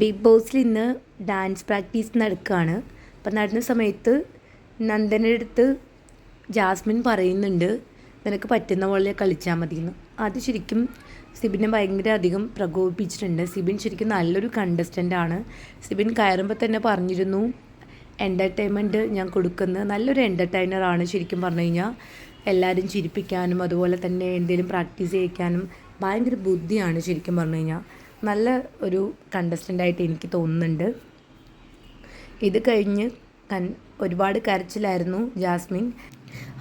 Big ബോസിൽ ഇന്ന് dance practice നടക്കുകയാണ്. അപ്പം നടന്ന സമയത്ത് നന്ദന്റെ അടുത്ത് ജാസ്മിൻ പറയുന്നുണ്ട് നിനക്ക് പറ്റുന്ന പോലെ കളിച്ചാൽ മതി എന്ന് അത് ശരിക്കും സിബിനെ ഭയങ്കര അധികം പ്രകോപിപ്പിച്ചിട്ടുണ്ട്. സിബിൻ ശരിക്കും നല്ലൊരു കണ്ടസ്റ്റന്റ് ആണ്. സിബിൻ കയറുമ്പോൾ തന്നെ പറഞ്ഞിരുന്നു എന്റർടൈൻമെന്റ് ഞാൻ കൊടുക്കുന്നത് നല്ലൊരു എന്റർടൈനറാണ് ശരിക്കും പറഞ്ഞു കഴിഞ്ഞാൽ എല്ലാവരും ചിരിപ്പിക്കാനും അതുപോലെ തന്നെ എന്തെങ്കിലും പ്രാക്ടീസ് ചെയ്യിക്കാനും ഭയങ്കര ബുദ്ധിയാണ് ശരിക്കും പറഞ്ഞു കഴിഞ്ഞാൽ നല്ല ഒരു കണ്ടസ്റ്റന്റായിട്ട് എനിക്ക് തോന്നുന്നുണ്ട്. ഇത് കഴിഞ്ഞ് കൺ ഒരുപാട് കരച്ചിലായിരുന്നു ജാസ്മിൻ.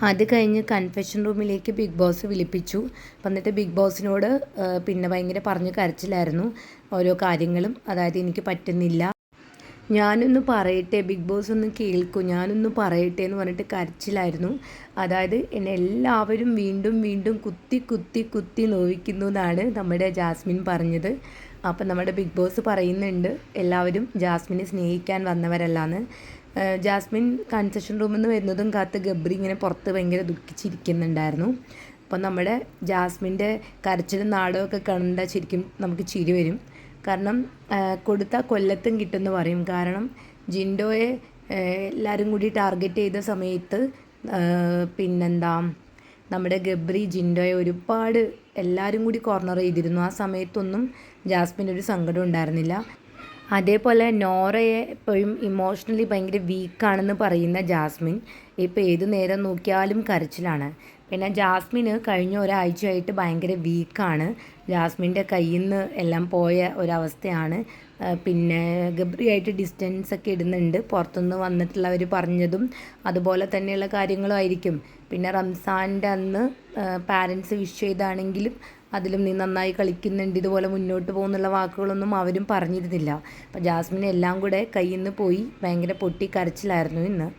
അത് കഴിഞ്ഞ് കൺഫെഷൻ റൂമിലേക്ക് ബിഗ് ബോസ് വിളിപ്പിച്ചു. എന്നിട്ട് ബിഗ് ബോസിനോട് പിന്നെ ഭയങ്കര പറഞ്ഞ് കരച്ചിലായിരുന്നു ഓരോ കാര്യങ്ങളും. അതായത് എനിക്ക് പറ്റുന്നില്ല. ഞാനൊന്ന് പറയട്ടെ ബിഗ് ബോസ് ഒന്ന് കേൾക്കൂ. ഞാനൊന്ന് പറയട്ടെ എന്ന് പറഞ്ഞിട്ട് കരച്ചിലായിരുന്നു. അതായത് എന്നെ എല്ലാവരും വീണ്ടും വീണ്ടും കുത്തി കുത്തി കുത്തി നോവിക്കുന്നു എന്നാണ് നമ്മുടെ ജാസ്മിൻ പറഞ്ഞത്. അപ്പം നമ്മുടെ ബിഗ് ബോസ് പറയുന്നുണ്ട് എല്ലാവരും ജാസ്മിനെ സ്നേഹിക്കാൻ വന്നവരല്ലാന്ന്. ജാസ്മിൻ കൺസെഷൻ റൂമിൽ നിന്ന് വരുന്നതും കാത്ത് ഗബ്രി ഇങ്ങനെ പുറത്ത് ഭയങ്കര ദുഃഖിച്ചിരിക്കുന്നുണ്ടായിരുന്നു. അപ്പം നമ്മുടെ ജാസ്മിന്റെ കരച്ചിലും നാടകമൊക്കെ കണ്ടാൽ ശരിക്കും നമുക്ക് ചിരി വരും. കാരണം കൊടുത്ത കൊല്ലത്തും കിട്ടുമെന്ന് പറയും. കാരണം ജിൻഡോയെ എല്ലാവരും കൂടി ടാർഗറ്റ് ചെയ്ത സമയത്ത് പിന്നെന്താ നമ്മുടെ ഗബ്രി ജിൻഡോയെ ഒരുപാട് എല്ലാവരും കൂടി കോർണർ ചെയ്തിരുന്നു. ആ സമയത്തൊന്നും ജാസ്മിന് ഒരു സങ്കടം ഉണ്ടായിരുന്നില്ല. അതേപോലെ നോറയെ എപ്പോഴും ഇമോഷണലി ഭയങ്കര വീക്കാണെന്ന് പറയുന്ന ജാസ്മിൻ ഇപ്പോൾ ഏത് നേരം നോക്കിയാലും കരച്ചിലാണ്. പിന്നെ ജാസ്മിന് കഴിഞ്ഞ ഒരാഴ്ചയായിട്ട് ഭയങ്കര വീക്കാണ്. ജാസ്മിന്റെ കയ്യിൽ നിന്ന് എല്ലാം പോയ ഒരവസ്ഥയാണ്. പിന്നെ ഗബ്രിയായിട്ട് ഡിസ്റ്റൻസ് ഒക്കെ ഇടുന്നുണ്ട്. പുറത്തുനിന്ന് വന്നിട്ടുള്ളവർ പറഞ്ഞതും അതുപോലെ തന്നെയുള്ള കാര്യങ്ങളും ആയിരിക്കും. പിന്നെ റംസാന്റെ അന്ന് പാരൻസ് വിഷ് ചെയ്താണെങ്കിലും അതിലും നീ നന്നായി കളിക്കുന്നുണ്ട് ഇതുപോലെ മുന്നോട്ട് പോകുന്നുള്ള വാക്കുകളൊന്നും അവരും പറഞ്ഞിരുന്നില്ല. അപ്പോൾ ജാസ്മിൻ എല്ലാം കൂടെ കയ്യിൽ നിന്ന് പോയി ഭയങ്കര പൊട്ടി കരച്ചിലായിരുന്നു ഇന്ന്.